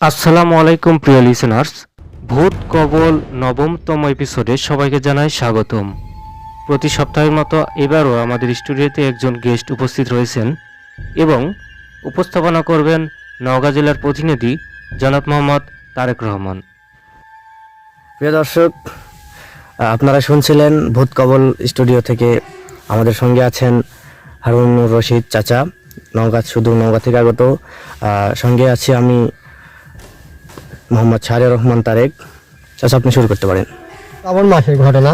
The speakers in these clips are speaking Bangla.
আসসালামু আলাইকুম প্রিয় লিসেনার্স ভূত, কবল নবমতম এপিসোডে সবাইকে জানাই স্বাগতম। প্রতি সপ্তাহের মতো এবারও আমাদের স্টুডিওতে একজন গেস্ট উপস্থিত রয়েছেন এবং উপস্থাপনা করবেন নওগাঁ জেলার প্রতিনিধি জনাব মোহাম্মদ তারেক রহমান। প্রিয় দর্শক আপনারা শুনছিলেন ভূত, কবল স্টুডিও থেকে আমাদের সঙ্গে আছেন হারুনুর রশিদ চাচা, নওগাঁ শুধু নওগাঁ থেকে আগত। সঙ্গে আছি আমি মোহাম্মদ শাহরিয়ার রহমান তারেক। চাচা আপনি শুরু করতে পারেন। শ্রাবণ মাসের ঘটনা।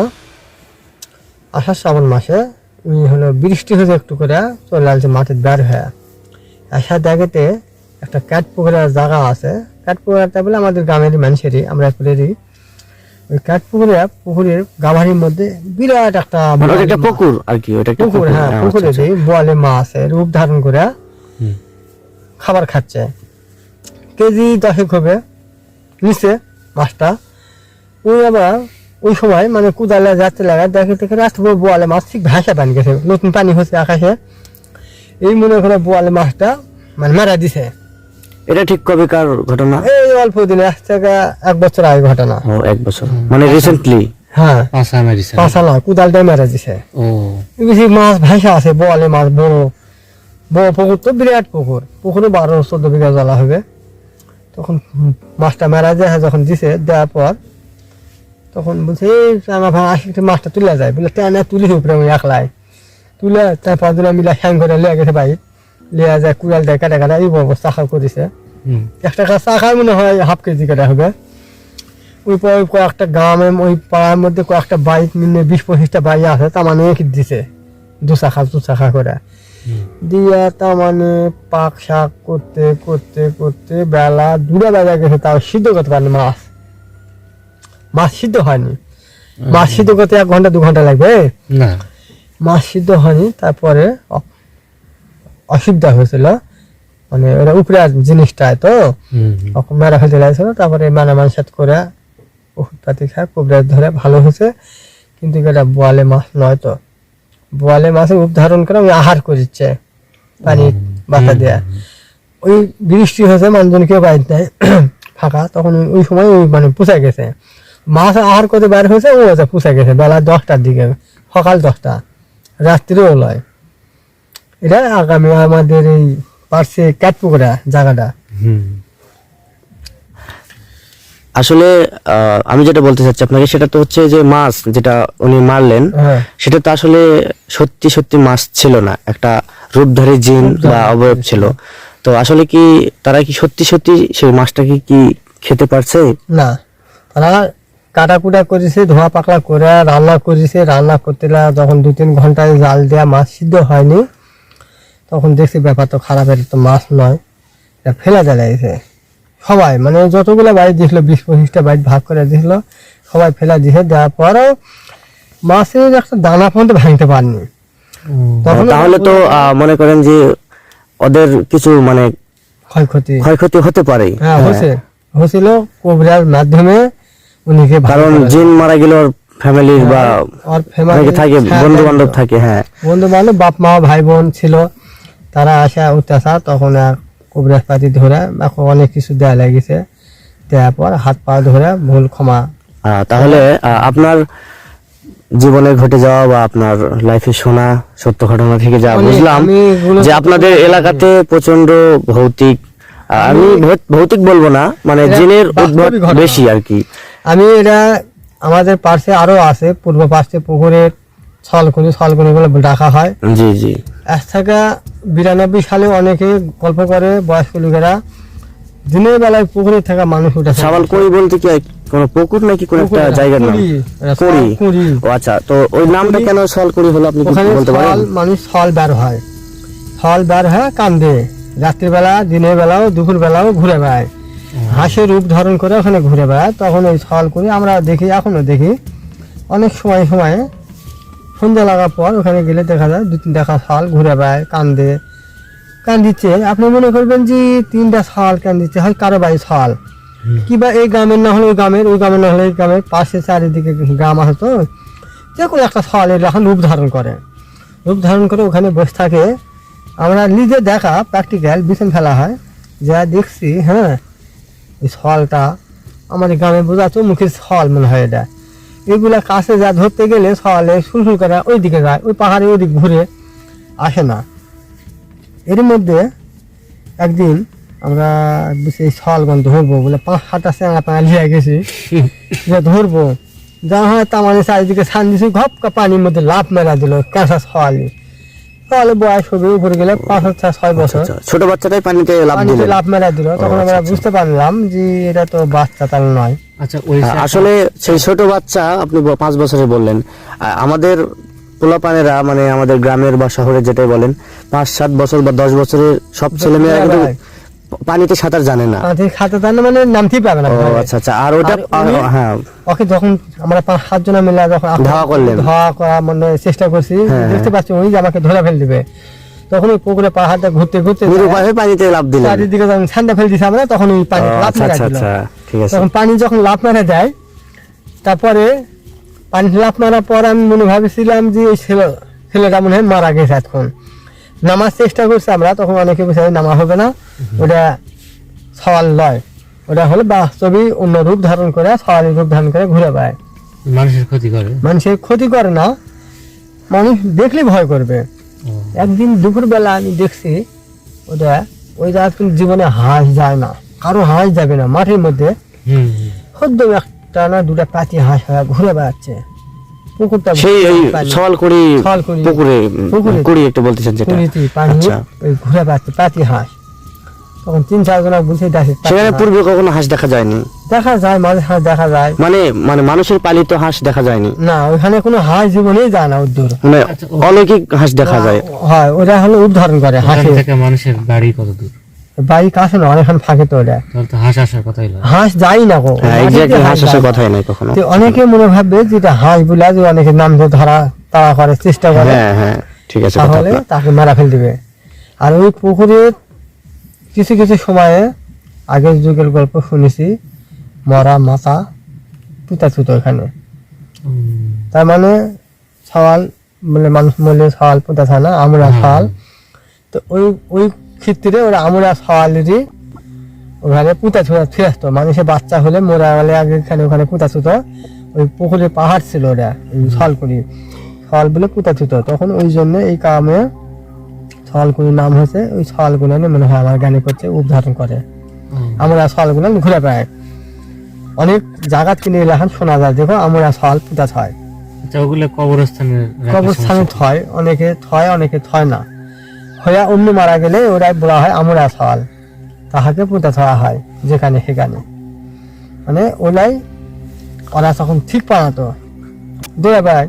আষাঢ় শ্রাবণ মাসে উনি হলো বৃষ্টি হয়েছে একটু করে চলে আসছে মাঠে বের হয়ে। আসা দেখেতে একটা ক্যাট পুকুরের জায়গা আছে। ক্যাট পুকুরটা বলে আমাদের গ্রামেরই মানুষেরই আমরা পুকুরেরই। ওই ক্যাট পুকুরে পুকুরের গাভারির মধ্যে বিরাট একটা মানে একটা পুকুর আর কি ওটা পুকুর হ্যাঁ আচ্ছা, পুকুরে আচ্ছা। বোয়ালে মাছ রূপ ধারণ করে খাবার খাচ্ছে। কেজি দশেক হবে। নিচে মাছটা। ওই আবার ওই সময় মানে কুদালে যাচ্ছে লাগা দেখে দেখে রাস্তা পুরো বোয়ালে মাছ ঠিক ভাসা পানি গেছে নতুন পানি হচ্ছে আকাশে। এই মনে করে বোয়ালে মাছটা মানে মারা দিছে। এটা ঠিক কবেকার ঘটনা? এই অল্প দিনে আজ থেকে এক বছর আগে ঘটনা। ও এক বছর। মানে রিসেন্টলি হ্যাঁ। পাঁচা মেডিসিন পাঁচা নয় কুদালটাই মারা দিছে। ও। বেশি মাছ ভাসা আছে বোয়ালে মাছ বড় বড় পুকুর তো বিরাট পুকুর। পুকুরে বারো চোদ্দ বিঘা জ্বালা হবে। তখন মাছটা মারা যায় যখন দিছে দেওয়ার পর তখন বলছে এই আমার ভাই আসি মাছটা তুলে যায়। বলে টেনে তুলি উপরে আমি একলাই। তুলে তারপর দিন মিলা হ্যাং করে লিয়ে গেছে বাইক লিয়া যায় কুড়াল দেয় কাটা কাটা এই বড় চাকা করেছে। একটা কাজ চাকা মনে হয় হাফ কেজি কাটা হবে। ওই পর কয়েকটা গ্রামে ওই পাড়ার মধ্যে কয়েকটা বাইক মিলে বিশ পঁচিশটা বাইক আছে তার মানে দিছে দু চাকা দু চাকা করে। দিয়ে তার মানে পাক শাক করতে করতে করতে বেলা দুটা বেলা গেছে তাও সিদ্ধ করতে পারেনি মাছ। মাছ সিদ্ধ হয়নি। মাছ সিদ্ধ করতে এক ঘণ্টা দু ঘণ্টা লাগবে? না। মাছ সিদ্ধ হয়নি তারপরে অসুবিধা হয়েছিল। মানে ওরা উপরে জিনিসটা তো মেরা ফেলতে লাগছিল তারপরে মানা মানসাত করে ওষুধ পাতি খায় কুবরাজ ধরে ভালো হয়েছে। কিন্তু এটা বোয়ালে মাছ নয় তো। বোয়ালে রূপ ধারণ করে ওই আহার করিচ্ছে পানি বাতা দেয়া। ওই বৃষ্টি হয়েছে মানুষজন কেউ বাইর দেয় ফাঁকা তখন ওই- সময় ওই মানে পুষে গেছে। মাছ আহার করতে বাইরে হয়েছে ও হচ্ছে পুষে গেছে বেলা দশটার দিকে সকাল দশটা রাত্রিও লয় এটা আগামী আমাদের এই পার্শ্বে ক্যাটপুকুরা জায়গাটা। আসলে আমি যেটা বলতে চাচ্ছি আপনাকে সেটা তো হচ্ছে যে মাছ যেটা উনি মারলেন হ্যাঁ। সেটা তো আসলে সত্যি সত্যি মাছ ছিল না। একটা রূপধারী জিন বা অবয়ব ছিল। তো আসলে কি তারা কি সত্যি সত্যি সেই মাছটাকে কি খেতে পারছে? না। তারা কাটাকুটা করেছে ধোয়া পাকলা করে রান্না করেছে। রান্না করতে যখন দু তিন ঘন্টায় জাল দেওয়া মাছ সিদ্ধ হয়নি তখন দেখছি ব্যাপার তো খারাপের তো মাছ নয়। এটা ফেলা জ্বালাইছে সবাই মানে যতগুলো বাড়ি দিয়েছিল বিশ পঁচিশটা বাড়ি ভাগ করে দিয়েছিল সবাই ফেলা দিয়েছে দেওয়ার পরও মাছের একটা দানা পর্যন্ত ভাঙতে পারেনি। তাহলে তো মনে করেন যে ওদের কিছু মানে ক্ষয়ক্ষতি। ক্ষয়ক্ষতি হতে পারে। হ্যাঁ হয়েছে হয়েছিল কোবরার মাধ্যমে উনিকে কারণ জিন মারা গেলে ওর ফ্যামিলির বা ওর family অনেকে থাকে হ্যাঁ, বন্ধু বান্ধব থাকে হ্যাঁ। বন্ধু বান্ধব বাপ মা ভাই বোন ছিল তারা আসা অত্যাচার তখন আর কবিরাজ পাতি ধরে অনেক কিছু দেয়া লেগেছে। দেওয়ার পর হাত পা ধরে ভুল ক্ষমা। তাহলে আপনার জীবনে ঘটে যাওয়া বা আপনার লাইফে শোনা সত্য ঘটনা থেকে যা অনেক- বুঝলাম যে আপনাদের এলাকাতে প্রচণ্ড ভৌতিক আমি ভৌতিক বলব না মানে জিনের উদ্ভব বেশি আর কি। আমি এটা আমাদের পাশে আরও আছে পূর্ব পাশে পুকুরের ছলকুনি ছলকুনি বলে ডাকা হয়। জি জি। আজ থেকে বিরানব্বই সালে অনেকে গল্প করে বয়স্ক লোকেরা। দিনের বেলায় পুকুরে থাকা মানুষ উঠেছে সাবাল করি বলতে কি কোনো পুকুর নাকি কোন একটা জায়গার নাম? কুড়ি। কুড়ি। ও আচ্ছা তো ওই নামটা কেন সল করি হলো আপনি বলতে পারেন? মানুষ ফল বের হয়। ফল বের হয় কান্দে। রাত্রিবেলা দিনের বেলাও দুপুর বেলাও ঘুরে বেড়ায়। হাঁসের রূপ ধারণ করে ওখানে ঘুরে বেড়ায়। তখন ওই ফল করে আমরা দেখি এখনও দেখি। অনেক সময় সময়ে সন্ধ্যা লাগার পর ওখানে গেলে দেখা যায় দু তিনটা ফল ঘুরে বেড়ায় কান্দে। কান্দিচ্ছে। আপনি মনে করবেন যে তিনটা ফল কান্দিচ্ছে হয় কারও বাড়ি ফল কিবা এই গ্রামের না হলে ওই গ্রামের ওই গ্রামের না হলে এই গ্রামের পাশে চারিদিকে গ্রাম আছে তো যে কোনো একটা এর এখন রূপ ধারণ করে। রূপ ধারণ করে ওখানে বসে থাকে। আমরা নিজে দেখা প্র্যাকটিক্যাল বিছন ফেলা হয় যা দেখছি হ্যাঁ এই ছলটা আমাদের গ্রামে বোঝা তো মুখের ছল মনে হয় এটা। এগুলা কাছে যা ধরতে গেলে সকালে সুলসুল করে ওই দিকে যায়, ওই পাহাড়ে ওই দিক ঘুরে আসে না। এর মধ্যে একদিন আমরা সেই এই ধরবো বলে পাঁচ সাতটা চেঙা পাঙা লিয়ে গেছি। যে ধরবো, যা হয় তা মানে চারিদিকে সান দিছি ঘপকা পানির মধ্যে লাভ মেলা দিল, ক্যাঁচা ছয়ালি ছয়ালে বয়স হবে উপরে গেলে পাঁচ হাজার ছয় বছর। আচ্ছা, ছোট বাচ্চাটাই পানিতে লাভ পানিতে লাভ মেরা দিল। তখন আচ্ছা, আমরা আচ্ছা। বুঝতে পারলাম যে এটা তো বাচ্চা তার নয়। আচ্ছা হ্যাঁ, আসলে সেই ছোট বাচ্চা আপনি পাঁচ বছরে বললেন। আমাদের পোলাপানেরা মানে আমাদের গ্রামের বা শহরে যেটাই বলেন পাঁচ সাত বছর বা দশ বছরের সব ছেলে মেয়েরা কিন্তু পানিতে সাঁতার জানে না। পানিতে খাতে তার মানে নামতেই পাবে না ও আচ্ছা আচ্ছা আর ওটা হ্যাঁ। ওকে যখন আমরা পাঁচ সাতজনে মিলে যখন ধাওয়া করলেন। ধাওয়া করা মানে চেষ্টা করছি হ্যাঁ, দেখতে পাচ্ছি উনি যে আমাকে ধরে ফেল দিবে। তখন ওই পুকুরে পাহাড়টা ঘুরতে ঘুরতে হয়ে পানিতে লাভ দিলেন। চারিদিকে যখন ঠান্ডা ফেল দিছে আমরা তখন ওই পানি লাভ আচ্ছা মেরা আচ্ছা আচ্ছা ঠিক আছে। তখন পানি যখন লাভ মারা যায় তারপরে পানি লাভ মারার পর আমি মনে ভাবেছিলাম যে ওই ছেলে ছেলেটা মনে হয় মারা গেছে এখন নামার চেষ্টা করছি আমরা তখন অনেকে বসে নামা হবে না। ওটা সওয়াল লয়। ওটা হলো বাস্তবিক অন্য রূপ ধারণ করে সওয়ালি রূপ ধারণ করে ঘুরে বেড়ায়। মানুষের ক্ষতি করে? মানুষের ক্ষতি করে না মানুষ দেখলে ভয় করবে। একদিন দুপুরবেলা আমি দেখছি ওটা ওই জায়গা জীবনে হাঁস যায় না কারও হাঁস যাবে না মাঠের মধ্যে। সদ্য একটা না দুটা পাতি হাঁস হয়ে ঘুরে বেড়াচ্ছে। পুকুরটা সেই ওই পানি। সওয়াল করি সওয়াল করি। পুকুরে পুকুরে। কুড়ি একটু বলতেছেন যেটা পুরীতে পানি আচ্ছা। ওই ঘুরে পাতি হাঁস তখন তিন চার জন বুঝে দেখে সেখানে পূর্বে কখনো হাঁস দেখা যায়নি দেখা যায় মাঝে হাঁস দেখা যায় মানে মানে মানুষের পালিত হাঁস দেখা যায়নি না ওইখানে কোনো হাঁস জীবনেই যায় না উদ্দূর মানে আচ্ছা, অলৌকিক হাঁস দেখা যায় হয় ওরা হলো উদ্ধারণ করে হাঁস থেকে মানুষের বাড়ি কত দূর বাড়ি কাছে না অনেকখান ফাঁকে তো তো হাঁস আসার কথাই নয়। হাঁস যাই না গো হ্যাঁ হাঁস আসার কথাই নাই কখনো। অনেকে মনে ভাববে যে এটা হাঁস বলে যে অনেকে নাম দিয়ে ধরা তাড়া করে চেষ্টা করে। হ্যাঁ হ্যাঁ ঠিক আছে তাহলে তাকে মারা ফেল দিবে। আর ওই পুকুরের কিছু কিছু সময়ে আগের যুগের গল্প শুনেছি মরা মাথা পুতা ছুতো এখানে। তার মানে সওয়াল মানে মানুষ মরলে সওয়াল পুতা থাকে না আমরা হ্যাঁ। সওয়াল তো ওই ওই ক্ষেত্রে ওরা আমরা সওয়ালেরই ওখানে পুঁতা ছুতা ফিরে আসতো। মানুষের বাচ্চা হলে মোরা গেলে আগে এখানে ওখানে পুঁতা ছুতো। ওই পুকুরে পাহাড় ছিল ওরা ওই সলকুড়ি বলে পুঁতা ছুতো। তখন ওই জন্য এই কামে সলকুড়ির নাম হয়েছে ওই সলগুলো মনে হয় আমার জ্ঞানী করছে উদ্ধারণ করে। আমরা সলগুলো ঘুরে বেড়াই। অনেক জায়গা কিনে এখন শোনা যায় দেখো আমরা সল পুতা ছয়। আচ্ছা ওগুলো কবরস্থানে কবরস্থানে থয় অনেকে থয় অনেকে থয় না। হইয়া অন্য মারা গেলে ওরাই বলা হয় আমরা সওয়াল। তাহাকে পুঁতা থওয়া হয় যেখানে সেখানে। মানে ওলাই ওরা তখন ঠিক পানাতো দৌড়ে বেড়ায়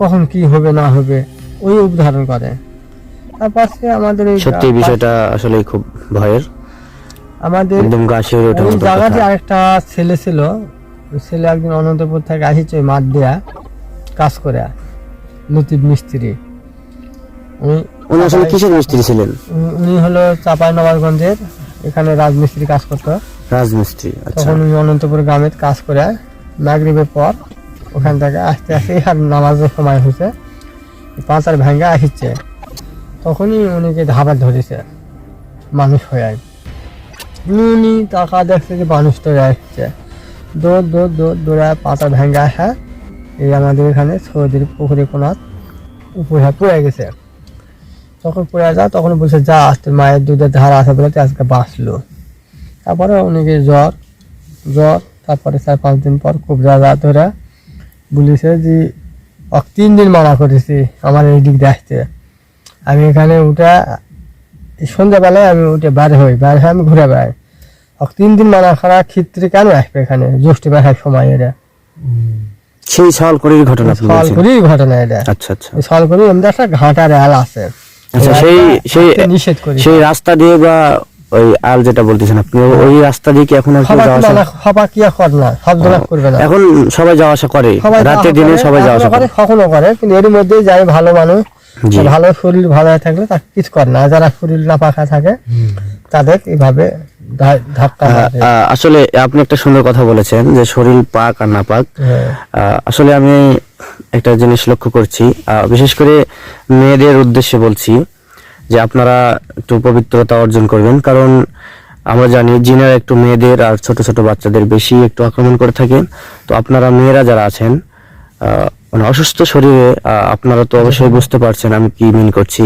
কখন কি হবে না হবে ওই উদাহরণ করে। তারপর সে আমাদের এই সত্যি বিষয়টা আসলে খুব ভয়ের। আমাদের একদম গা শিউরে ওই জায়গাতে আরেকটা ছেলে ছিল। ওই ছেলে একদিন অনন্তপুর থেকে আসিছে মাঠ দেয়া কাজ করে লতিফ মিস্ত্রি। উনি উনি আসলে কিসের মিস্ত্রি ছিলেন? উনি- উনি হলো চাপাই নবাবগঞ্জের এখানে রাজমিস্ত্রি কাজ করতো। রাজমিস্ত্রি আচ্ছা। তখন উনি অনন্তপুর গ্রামে কাজ করে মাগরিবের পর ওখান থেকে আস্তে আস্তে আর নামাজের সময় হয়েছে পাঁচার ভেঙ্গে আসছে। তখনই উনিকে ধাবার ধরেছে মানুষ হয়ে। আয় উনি টাকা দেখছে যে মানুষ তো আসছে। দৌড় দৌড় দৌড় দৌড়ায় পাতা ভেঙ্গে আসা এই আমাদের এখানে সৌদির পুকুরে কোনাত উপরে পড়ে গেছে। তখন পড়ে যা তখন বলছে যা আজকে মায়ের দুধের ধারা আছে বলে আজকে বাঁচলো। তারপরে উনিকে জ্বর জ্বর তারপরে চার পাঁচ দিন পর খুব রাজা ধরে বলেছে যে তিন দিন মানা করেছি আমার এই দিক আসতে আমি এখানে উঠে সন্ধ্যাবেলায় আমি উঠে বাইরে হই বাইরে হয়ে আমি ঘুরে বেড়াই। অক তিন দিন মানা করার ক্ষেত্রে কেন আসবে এখানে? জ্যৈষ্ঠ মাসের সময় এটা সেই করির ঘটনা সল ঘটনা এটা। আচ্ছা আচ্ছা। করি এমনি একটা ঘাটার আল আছে। আচ্ছা সেই সেই সেই রাস্তা দিয়ে বা ওই আল যেটা বলতেছেন আপনি ওই রাস্তা দিয়ে কি এখন আর যাওয়া আসা? সবা কি আর করে না সব জন করবে না। এখন সবাই যাওয়া আসা করে রাতে দিনে সবাই যাওয়া আসা করে। কখনো করে কিন্তু এর মধ্যে যাই ভালো মানুষ ভালো শরীর ভালো হয়ে থাকলে তাকে কিছু করে না। যারা শরীর না পাকা থাকে তাদের এইভাবে আসলে আপনি একটা সুন্দর কথা বলেছেন যে শরীর পাক আর না পাক হ্যাঁ। আসলে আমি একটা জিনিস লক্ষ্য করছি। বিশেষ করে মেয়েদের উদ্দেশ্যে বলছি যে আপনারা একটু পবিত্রতা অর্জন করবেন। কারণ আমরা জানি জিনের একটু মেয়েদের আর ছোট ছোট বাচ্চাদের বেশি একটু আক্রমণ করে থাকে। তো আপনারা মেয়েরা যারা আছেন আহ, মানে অসুস্থ শরীরে আপনারা তো অবশ্যই বুঝতে পারছেন আমি কি মিন করছি।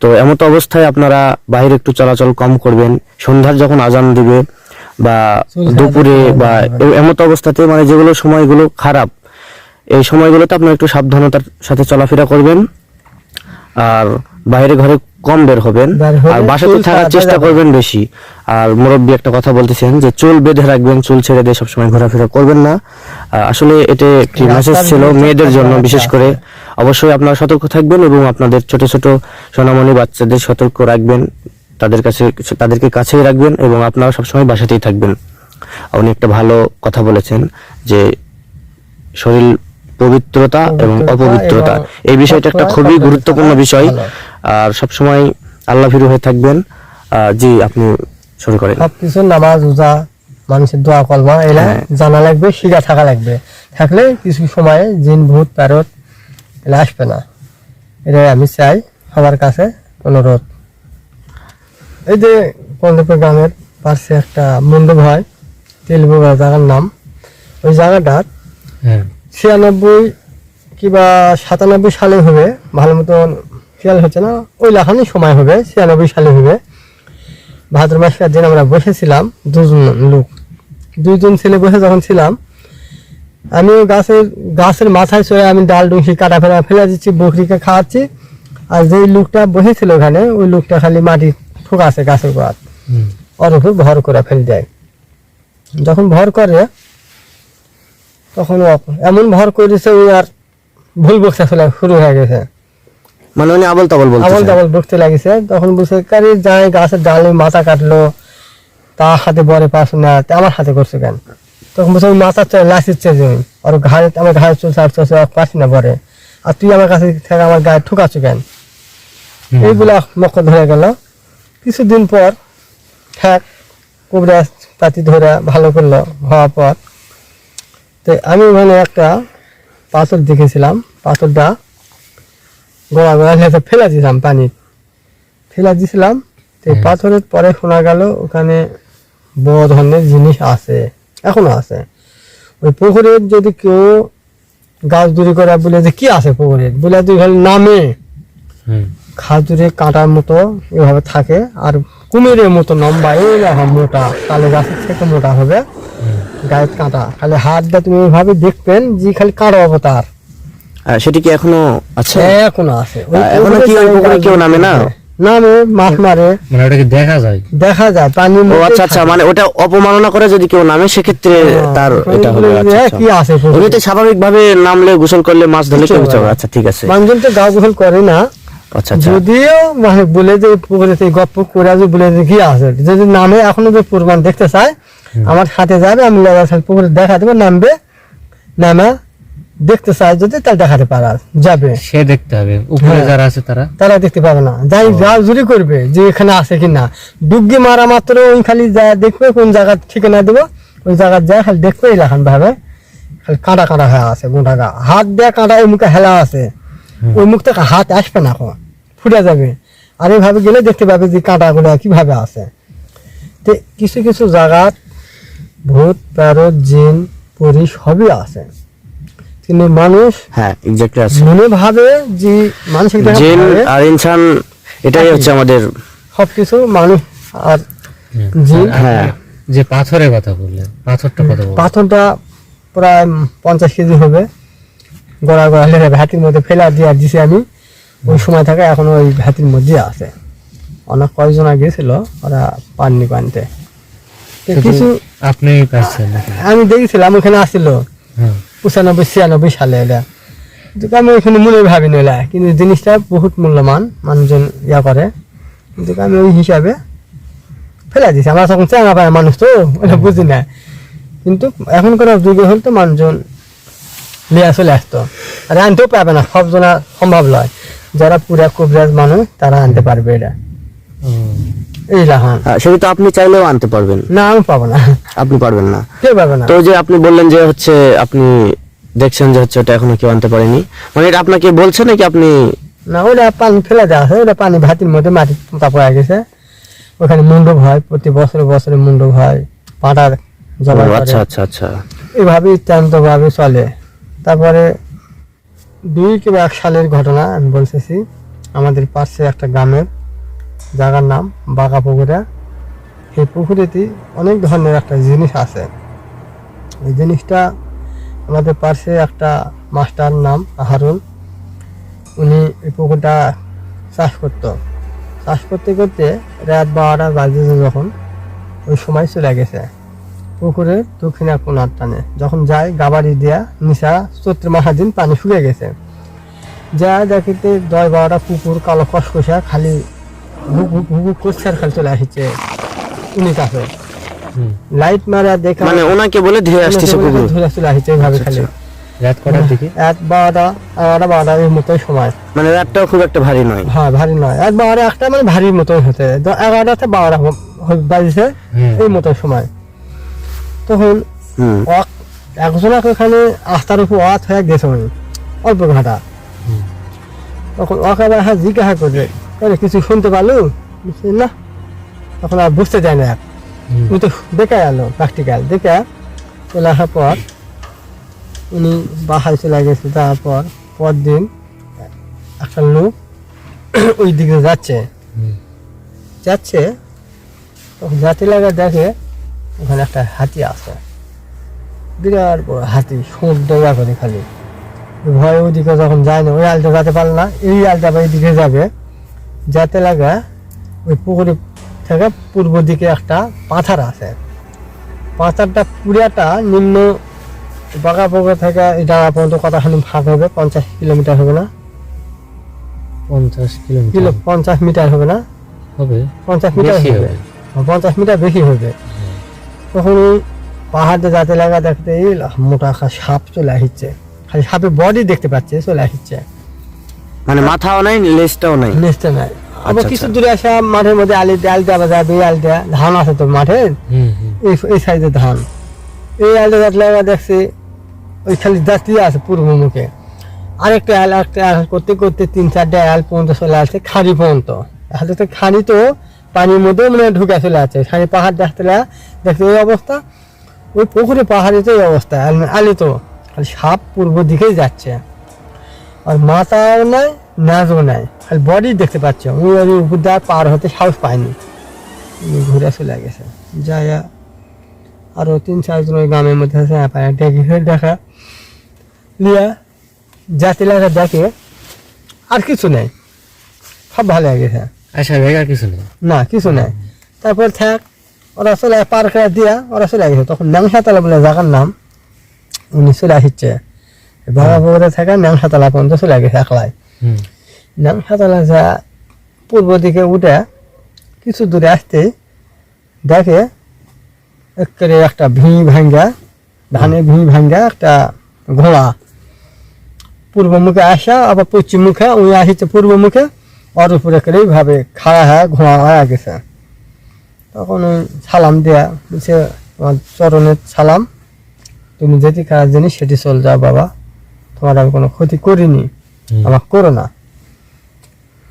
তো এমত অবস্থায় আপনারা বাইরে একটু চলাচল কম করবেন। সন্ধ্যার যখন আজান দিবে বা দুপুরে বা এমত অবস্থাতে মানে যেগুলো সময়গুলো খারাপ এই সময়গুলোতে আপনারা একটু সাবধানতার সাথে চলাফেরা করবেন। আর বাইরে ঘরে কম বের হবেন। আর বাসাতে থাকার চেষ্টা করবেন বেশি। আর মুরব্বী একটা কথা বলতেছেন যে চুল বেঁধে রাখবেন চুল ছেড়ে দিয়ে সবসময় ঘোরাফেরা করবেন না। আসলে এটা একটি মেসেজ ছিল মেয়েদের জন্য বিশেষ করে। অবশ্যই আপনারা সতর্ক থাকবেন এবং আপনাদের ছোট ছোট সোনামণি বাচ্চাদের সতর্ক রাখবেন। তাদের কাছে তাদেরকে কাছেই রাখবেন এবং আপনারা সবসময় বাসাতেই থাকবেন। উনি একটা ভালো কথা বলেছেন যে শরীর পবিত্রতা এবং অপবিত্রতা। এই বিষয়টা একটা খুবই গুরুত্বপূর্ণ বিষয়। আর সবসময় আল্লাহ ভীরু হয়ে থাকবেন। জি আপনি শুরু করেন। সবকিছু নামাজ রোজা মানুষের দোয়া কলমা এলা হ্যাঁ। জানা লাগবে শিখা থাকা লাগবে। থাকলে কিছু সময়ে জিন ভূত প্যারত এলা আসবে না। এটাই আমি চাই সবার কাছে অনুরোধ। এই যে পন্দপুর গ্রামের পাশে একটা মণ্ডপ হয় তেলবুগা জায়গার নাম। ওই জায়গাটার হ্যাঁ। ছিয়ানব্বই কিংবা সাতানব্বই সালে হবে ভালো মতন খেয়াল হচ্ছে না। ওই লাখানি সময় হবে ছিয়ানব্বই সালে হবে। ভাদ্র মাসের দিন আমরা বসেছিলাম দুজন লোক। দুইজন ছেলে বসে যখন ছিলাম আমি ওই গাছের গাছের মাথায় চড়ে আমি ডাল ডুংসি কাটা ফেলা ফেলে দিচ্ছি বকরিকে খাওয়াচ্ছি। আর যেই লোকটা বসেছিল ওখানে ওই লোকটা খালি মাটি ঠোকাছে গাছের গোড়াত। ওর উপর ভর করে ফেলে দেয়। যখন ভর করে তখন এমন ভর করেছে ওই আর ভুল বকতে শুরু হয়ে গেছে। মানে উনি আবল তাবল আবল বলতেছেন তাবল বকতে লাগিছে। তখন বুঝছে কারি যাই গাছের ডালে মাথা কাটলো তা হাতে বরে পাস না তা আমার হাতে করছে কেন? তখন বুঝছে ওই মাথার চলে লাসিচ্ছে যে ওই। আর ঘাড়ে আমার ঘাড়ে চুল ছাড়ছে পাসি না বরে। আর তুই আমার কাছে থেকে আমার গায়ে ঠুকাচ্ছ কেন। এইগুলা মক্ক ধরে গেল। কিছুদিন পর ঠ্যাক কুবরাজ পাতি ধরে ভালো করল হওয়ার পর তো আমি ওখানে একটা পাথর দেখেছিলাম পাথরটা গোড়া গোড়া লেগে ফেলে দিয়েছিলাম পানি। ফেলে দিয়েছিলাম তো পাথরের পরে শোনা গেল ওখানে বড় ধরনের জিনিস আছে এখনও আছে। ওই পুকুরের যদি কেউ গাছ দূরি করে বলে যে কি আছে পুকুরের? বলে তুই খালি নামে। খাজুরে কাঁটার মতো এভাবে থাকে আর কুমিরের মতো লম্বা এইরকম মোটা তালে গাছের থেকে মোটা হবে। গায়ের কাঁটা। খালি হাত দিয়ে তুমি এইভাবে দেখবেন যে খালি কাঁটা অবতার। সেটি কি এখনও আছে? এখনও আছে। এখনও কি ওই পুকুরে কেউ নামে না? নামে মাছ মারে। মানে ওটাকে দেখা যায়? দেখা যায় পানির ও আচ্ছা আচ্ছা মানে ওটা অপমাননা করে যদি কেউ নামে সেক্ষেত্রে তার এটা হবে আচ্ছা কি আচ্ছা। আছে পুকুরে? এমনিতে স্বাভাবিক ভাবে নামলে গোসল করলে মাছ ধরলে কেউ আচ্ছা ঠিক আছে। মানুষজন তো গাও গোসল করে না। আচ্ছা আচ্ছা। যদিও মানে বলে যে পুকুরে গপ্প করে যে বলে যে কি আছে। যদি নামে এখনও যে প্রমাণ দেখতে চায় আমার সাথে যাবে আমি লেবার পুকুরে দেখা দেবো নামবে নামে দেখতে চাই যদি তাহলে দেখাতে পারা যাবে। সে দেখতে হবে উপরে হ্যাঁ। যারা আছে তারা। তারা দেখতে পাবে না। যাই যা জুরি করবে যে এখানে আছে কিনা ডুবকি মারা মাত্র ওই খালি যা দেখবে কোন জায়গা ঠিকানা দেবো ওই জায়গার যায় খালি দেখবে এলাকান ভাবে। খালি কাঁটা কাঁটা হয়ে আছে গোটা গা। হাত দিয়ে কাঁটা ওই মুখে হেলা আছে। ওই মুখ থেকে হাত আসবে না এখন ফুটে যাবে। আর এইভাবে গেলে দেখতে পাবে যে কাঁটাগুলো কীভাবে আছে। তো কিছু কিছু জায়গার ভূত প্যারত জিন পরি সবই আছে। তিনি মানুষ। হ্যাঁ এক্স্যাক্টলি আছে। মনে ভাবে যে মানসিক দেখা জিন আর ইনসান এটাই হচ্ছে আমাদের সবকিছু মানুষ আর জি আর আপনি হ্যাঁ। যে পাথরের কথা বললেন পাথরটা কথা পাথরটা প্রায় পঞ্চাশ কেজি হবে। গড়া গড়া লেগে ভ্যাতির মধ্যে ফেলা দিয়ে দিছি আমি। ওই সময় থেকে এখন ওই ভ্যাতির মধ্যে আছে। অনেক কয়েকজন গেছিল ওরা পাননি পানিতে। কিছু আপনি পাচ্ছেন আমি দেখেছিলাম ওখানে আসছিল। হ্যাঁ। পঁচানব্বই ছিয়ানব্বই সালে এটা। কিন্তু আমি ওইখানে মনে ভাবি নিলা কিন্তু জিনিসটা বহুত মূল্যবান মানুষজন ইয়া করে। কিন্তু আমি ওই হিসাবে ফেলে দিছি। আমরা তখন চেঙ্গা পায় মানুষ তো ওটা বুঝি না। কিন্তু এখনকার যুগে হল তো মানুষজন লিয়া চলে আসতো। আর আনতেও পাবে না সব জনা সম্ভব নয় যারা পুরা কবিরাজ মানুষ তারা আনতে পারবে এটা। হ্যাঁ, সেটি তো আপনি চাইলেও আনতে পারবেন। না আমি পাবো না। আপনি পারবেন না। কেউ পাবে না। তো যে আপনি বললেন যে হচ্ছে আপনি দেখছেন যে হচ্ছে ওটা এখনও কেউ আনতে পারেনি। মানে এটা আপনাকে বলছে নাকি আপনি না ওটা পানি ফেলে দেওয়া আছে ওটা পানি ভাতির মধ্যে মাটি পোতা পড়ে গেছে। ওখানে মণ্ডপ হয় প্রতি বছরে বছরে মণ্ডপ হয় পাটার জমা আচ্ছা আচ্ছা আচ্ছা। এইভাবে ভাবে চলে। তারপরে দুই কিংবা এক সালের ঘটনা আমি বলতেছি। আমাদের পাশে একটা গ্রামের জায়গার নাম বাঁকা পুকুরা। এই পুকুরেতে অনেক ধরনের একটা জিনিস আছে। এই জিনিসটা আমাদের পাশে একটা মাস্টার নাম হারুন। উনি এই পুকুরটা চাষ করতো। চাষ করতে করতে রাত বারোটা বাজেছে যখন, ওই সময় চলে গেছে। পুকুরের দক্ষিণা কোনার টানে। যখন যায় গাবাড়ি দিয়া নিশা চৈত্র দিন পানি শুকিয়ে গেছে। যা দেখিতে দশ বারোটা পুকুর কালো কসকসা খালি করছে আর চলে আসছে। উনি কাছে লাইট মারা দেখে মানে ওনাকে বলে আসতেছে ধরে চলে আসছে এইভাবে খালি। রাত কটার দিকে? এক বারোটা এগারোটা বারোটা এই মতোই সময়। মানে রাতটাও খুব একটা ভারী নয়। হ্যাঁ ভারী নয়। এক বারোটা একটা মানে ভারীর মতোই হতে। এগারোটাতে বারোটা বাজছে এই মতো সময়। তখন হুম। অক- ওখানে আস্থার উপর অত হয়ে গেছে অল্প ঘাটা তখন ওকে হ্যাঁ জিজ্ঞাসা করে "আরে, কিছু শুনতে পারল? না? তখন আর বুঝতে চায় না এক। উনি তো দেখে এলো প্র্যাকটিক্যাল দেখে চলে আসার পর উনি বাহার চলে গেছে তারপর পর দিন একটা লোক ওই দিকে যাচ্ছে। যাচ্ছে তখন যাতে লাগা দেখে ওখানে একটা হাতি আছে। বিরাট বড় হাতি সুর দৌড়া করে খালি। ভয় ওইদিকে যখন যায় না ওই আলটা যেতে পারল না এই আলটা আবার এইদিকে যাবে। যাতে লাগা ওই পুকুরে থেকে পূর্ব দিকে একটা পাথার আছে। পাথরটা পুরাটা নিম্ন বাঁকা পুকুর থেকে ডাঙা পর্যন্ত কতখানি ভাগ হবে? পঞ্চাশ কিলোমিটার হবে না? পঞ্চাশ কিলো কিলোমিটার পঞ্চাশ মিটার হবে না? হবে। পঞ্চাশ মিটার হবে। হবে। পঞ্চাশ মিটার বেশি হবে। তখন ওই পাহাড়ে যাতে লাগা দেখতে মোটা সাপ চলে আসছে। খালি সাপের বডি দেখতে পাচ্ছে চলে আসছে। মানে মাথাও নাই লেজটাও নাই। নিচতে নাই। আবার আচ্ছা, কিছু আচ্ছা। দূরে আসা মাঠের মধ্যে আলি আলতে আবার যাবে এই আলটা ধান আছে তো হুম এই এই সাইডে ধান। এই আলটা যাতে লাগা দেখছে ওই খালি দাঁতিয়ে আছে পূর্ব মুখে। আরেকটা আল একটা আল করতে করতে তিন চারটা আল পর্যন্ত চলে আসছে খাড়ি পর্যন্ত। আসলে তো খাড়ি তো পানির মধ্যে মানে ঢুকে চলে আছে খালি পাহাড় দেখতে দেখতে এই অবস্থা। ওই পুকুরে পাহাড়ে তো এই অবস্থা আলি তো। খালি সাপ পূর্ব দিকেই যাচ্ছে। আর মাথাও নাই নাচও নাই। খালি বডি দেখতে পাচ্ছে ওই ওই উপর দিয়ে পার হতে সাহস পায়নি ঘুরে চলে গেছে। যাইয়া আরও তিন চারজন ওই গ্রামের মধ্যে আছে হ্যাঁ, পায়। দেখি ফের দেখা। লিয়া জাতি লাগা দেখে আর কিছু নেই। সব ভালো হয়ে গেছে। আচ্ছা আর কিছু নেই। না কিছু নেই। তারপর থাক ওরা চলে পার করে দিয়া ওরা চলে গেছে তখন ন্যাংসাতলা বলে জায়গার নাম। উনি চলে আসছে। ভাড়া পুকুরে থাকা ন্যাংসাতলা পর্যন্ত চলে গেছে একলাই। হুম। ন্যাংসাতলা যা পূর্ব দিকে উঠে কিছু দূরে আসতে দেখে একেবারে একটা ভিঁ ভাঙ্গা ধানের ভিঁ ভাঙ্গা একটা ঘোড়া। পূর্ব মুখে আসা আবার পশ্চিম মুখে ওই আসছে পূর্ব মুখে ওর উপরে করে এইভাবে খাড়া হয়ে ঘোড়া হয়ে গেছে। তখন ওই সালাম দেয়া বলছে আমার চরণের সালাম তুমি যেটি খারাপ জিনিস সেটি চল যাও বাবা। তোমার আমি কোনো ক্ষতি করিনি। আমার করো না।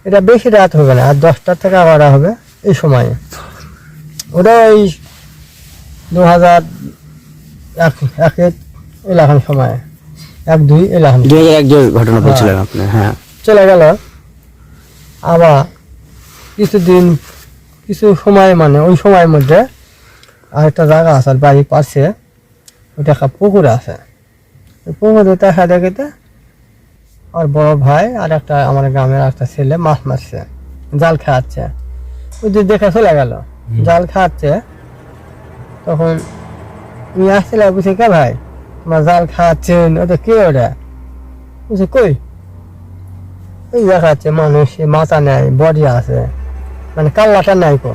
এটা বেশি রাত হবে না আর দশটার থেকে এগারোটা হবে এই সময়ে। ওটা ওই দু হাজার এক একের এলাকান সময়। এক দুই এলাকান হাজার এক ঘটনা বলছিলেন আপনি হ্যাঁ। চলে গেল। আবার কিছুদিন কিছু সময় মানে ওই সময়ের মধ্যে আরেকটা জায়গা আছে বাড়ির পাশে। ওটা একটা পুকুর আছে। পুকুরে দেখা দেখিতে আর বড় ভাই আর একটা আমার গ্রামের একটা ছেলে মাছ মারছে জাল খাওয়াচ্ছে। ওই যে দেখে চলে গেল জাল খাওয়াচ্ছে। তখন উনি আসছিল বুঝে কে ভাই? তোমার জাল খাওয়াচ্ছেন ওটা কে ওটা? বুঝে কই? এই দেখাচ্ছে মানুষ মাথা নেয় বডি আছে। মানে কাল্লাটা নাই কো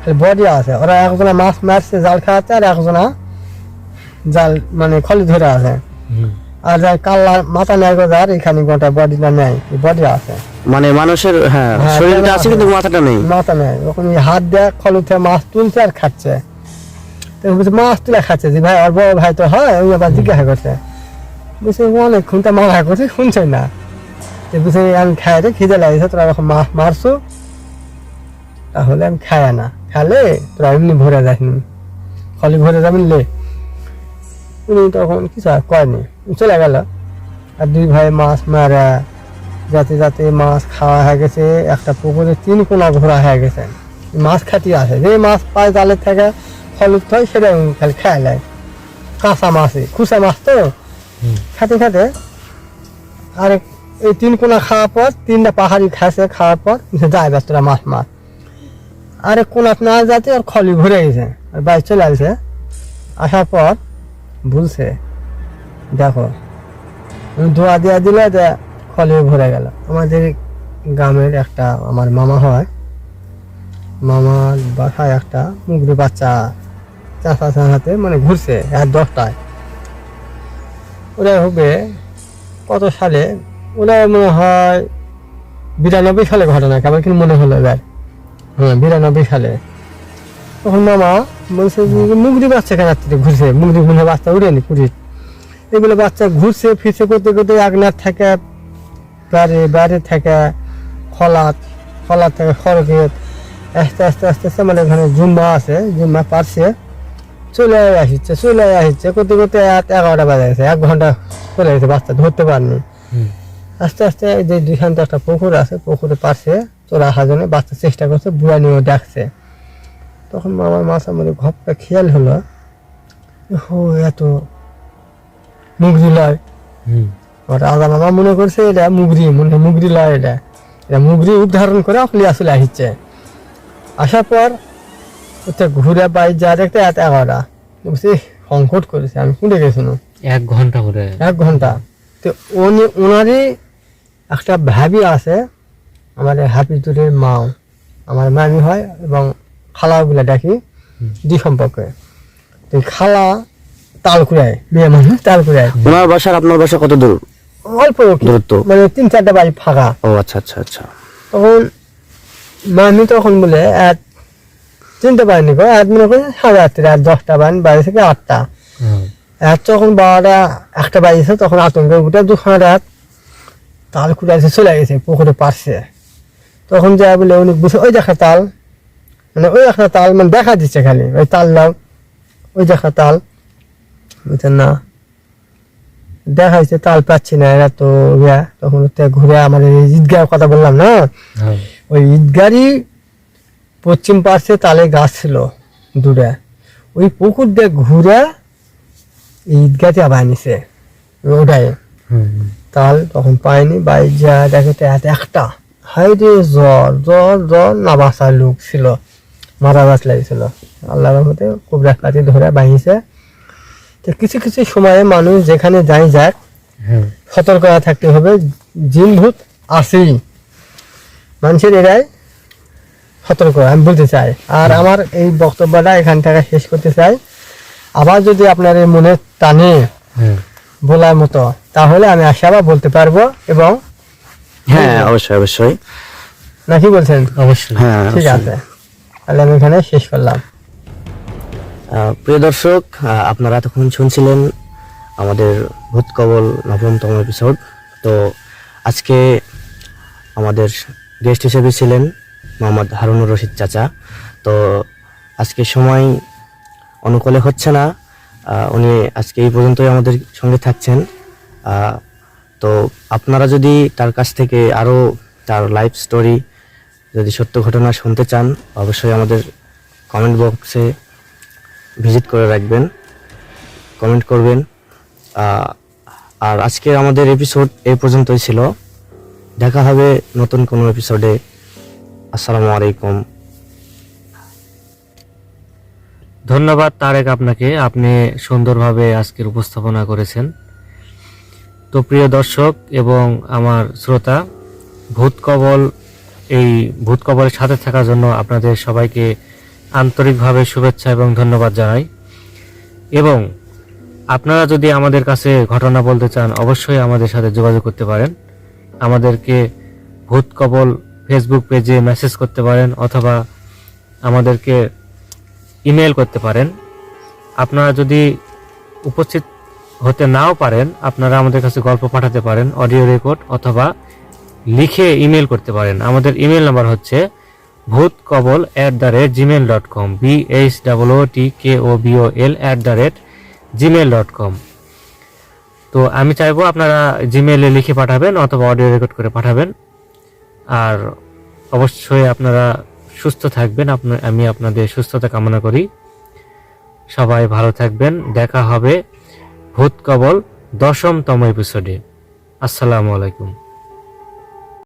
খালি বডি আছে। ওরা একজনা মাছ মারছে জাল খাওয়াচ্ছে আর একজনা জাল মানে খলি ধরে আছে। আর কাল্লা মাথা নেয় যার এখানে গোটা বডিটা নেয় বডি আছে। মানে মানুষের হ্যাঁ হ্যাঁ, শরীরটা আছে। কিন্তু মাথাটা নেই। মাথা নেয় ওখানে হাত দেয় খলুতে মাছ তুলছে আর খাচ্ছে। মাছ তুলে খাচ্ছে যে ভাই আর বড় ভাই তো হয় ওই আবার জিজ্ঞাসা করছে। বলছে অনেক খুনটা মাথা করছে শুনছে না। তো বলছে আমি খাই রে খিদে লাগছে তোরা এখন মাছ মারছো তাহলে আমি খায় না। খালে তোরা এমনি ভরে যাসনি খলি ভরে যাবেন লে। উনি তখন কিছু আর কয়নি চলে গেল। আর দুই ভাই মাছ মারা যাতে যাতে মাছ খাওয়া হয়ে গেছে একটা পুকুরে তিন কোনা ঘোরা হয়ে গেছে। মাছ খাতি আছে। যে মাছ পায় জালের থেকে হলুদ হয় সেটা খালি খায় নেয় কাঁচা মাছই খুচা মাছ তো। খাতে খাতে আর এই তিন কোনা খাওয়ার পর তিনটা পাহাড়ি খাসে খাওয়ার পর যায় ব্যস্তরা মাছ মাছ আরে কোনাত না যাতে আর খলি ঘুরে গেছে। আর বাইক চলে আসছে আসার পর বলছে দেখো ধোয়া দিয়া দিলে যে খলি ভরে গেল। আমাদের গ্রামের একটা, আমার মামা হয়। মামার বাসায় একটা মুগরি বাচ্চা চাষা চাষাতে মানে ঘুরছে এক দশটায়। ওরা হবে কত সালে? ওরা মনে হয় বিরানব্বই সালে ঘটনা, কেমন কিন্তু মনে হলো এবার। হ্যাঁ বিরানব্বই সালে। তখন মামা বলছে যে মুগরি বাচ্চা রাত্রিতে ঘুরছে? মুগরি হয় বাচ্চা উড়েনি কুড়ি এগুলো বাচ্চা ঘুরছে ফিরছে করতে করতে আগনার থেকে বাড়ি বাড়ি থেকে খলাত খলাত থেকে খড়গেট আস্তে আস্তে আস্তে আস্তে মানে ওখানে জুম্মা আছে জুম্মা পারছে। চলে আসছে চলে আসছে করতে করতে রাত এগারোটা বাজে গেছে এক ঘণ্টা চলে গেছে বাচ্চা ধরতে পারেনি। আস্তে আস্তে যে দুইখানতে একটা পুকুর আছে পুকুরে পাশে চলে আসার জন্য বাচ্চা চেষ্টা করছে বুড়া নিয়েও ডাকছে। তখন আমার মাথা মধ্যে ঘপটা খেয়াল হলো ও এত মুগরি লয় আর আদা মামা মনে করছে এটা মুগরি মনে মুগরি লয় এটা। এটা মুগরি উদ্ধারণ করে আপনি আসলে আসছে আসার পর ওটা ঘুরে বাই যা দেখতে এত এগারোটা। বুঝছি সংকট করেছে আমি কুঁড়ে গেছিল এক ঘণ্টা করে এক ঘণ্টা। তো উনি ওনারই একটা ভাবি আছে আমাদের হাফিজুরের মাও। আমার মামি হয় এবং খালা বলে ডাকি দুই সম্পর্কে। তো খালা তালকুড়ায় মেয়ে মানুষ তালকুড়ায় ওনার বাসার আপনার বাসা কত দূর? অল্প দূরত্ব? মানে তিন চারটা বাড়ি ফাঁকা। ও আচ্ছা আচ্ছা আচ্ছা। তখন মামি তখন বলে এক চিনতে পারিনি গো এক মনে করি সাড়ে আটটা রাত দশটা বাড়ি বাড়ি থেকে আটটা। এক যখন বারোটা একটা বাজেছে তখন আতঙ্কে উঠে দুখান রাত তাল কুড়াইছে চলে গেছে পুকুরে পারছে তখন যা বলে উনি বুঝে ওই দেখা তাল। মানে ওই একটা তাল মানে দেখা দিচ্ছে খালি ওই তাল নাম ওই দেখা তাল। বুঝছেন না দেখাইছে তাল পাচ্ছি না। এরা তো ইয়া তখন ঘুরে আমাদের ঈদগাহ কথা বললাম না? ওই ঈদগারই পশ্চিম পার্শ্বে তালে গাছ ছিল দূরে। ওই পুকুর দিয়ে ঘুরে এই ঈদগাতে আবার নিছে ওটাই তাল তখন পাইনি বাইর যা দেখে একটা। হাই রে জ্বর জ্বর জ্বর না বাঁচার লোক ছিল। মারা গাছ লাগিয়েছিল আল্লাহ মতে খুব রাস্তাতে ধরে বাঁধিছে তো কিছু কিছু সময়ে মানুষ যেখানে যাই যাক সতর্ক থাকতে হবে। জিন ভূত আসেই মানুষের এরাই সতর্ক আমি বলতে চাই। আর আমার এই বক্তব্যটা এখান থেকে শেষ করতে চাই। আবার যদি আপনার এই মনে টানে বলার মতো তাহলে আমি আশাবা বলতে পারব এবং হ্যাঁ অবশ্যই অবশ্যই। নাকি বলছেন? অবশ্যই। হ্যাঁ ঠিক আছে। তাহলে আমি এখানে শেষ করলাম। প্রিয় দর্শক আপনারা এতক্ষণ শুনছিলেন আমাদের ভূত কবল নবমতম এপিসোড তো আজকে আমাদের গেস্ট হিসেবে ছিলেন মোহাম্মদ হারুনুর রশিদ চাচা। তো আজকে সময় অনুকূলে হচ্ছে না। উনি আজকে এই পর্যন্তই আমাদের সঙ্গে থাকছেন। তো আপনারা যদি তার কাছ থেকে আরও তার লাইফ স্টোরি যদি সত্য ঘটনা শুনতে চান, অবশ্যই আমাদের কমেন্ট বক্সে ভিজিট করে রাখবেন কমেন্ট করবেন। আর আজকে আমাদের এপিসোড এ পর্যন্তই ছিল। দেখা হবে নতুন কোনো এপিসোডে আসসালামু আলাইকুম। ধন্যবাদ তারেক আপনাকে, আপনি সুন্দরভাবে আজকের উপস্থাপনা করেছেন। তো প্রিয় দর্শক এবং আমার শ্রোতা ভূত কবল এই ভূত কবলের সাথে থাকার জন্য আপনাদের সবাইকে আন্তরিকভাবে শুভেচ্ছা এবং ধন্যবাদ জানাই। এবং আপনারা যদি আমাদের কাছে ঘটনা বলতে চান, অবশ্যই আমাদের সাথে যোগাযোগ করতে পারেন। আমাদেরকে ভূত কবল ফেসবুক পেজে মেসেজ করতে পারেন অথবা আমাদেরকে ইমেল করতে পারেন। আপনারা যদি উপস্থিত হতে নাও পারেন, আপনারা আমাদের কাছে গল্প পাঠাতে পারেন অডিও রেকর্ড অথবা লিখে ইমেল করতে পারেন। আমাদের ইমেল নাম্বার হচ্ছে ভূত কবল at the rate gmail dot com B H O T K O B O L at the rate gmail dot com তো আমি চাইব আপনারা জিমেলে লিখে পাঠাবেন অথবা অডিও রেকর্ড করে পাঠাবেন। আর অবশ্যই আপনারা সুস্থ থাকবেন। আপনার আমি আপনাদের সুস্থতা কামনা করি। সবাই ভালো থাকবেন। দেখা হবে ভূত কবল দশমতম এপিসোডে আসসালামু আলাইকুম।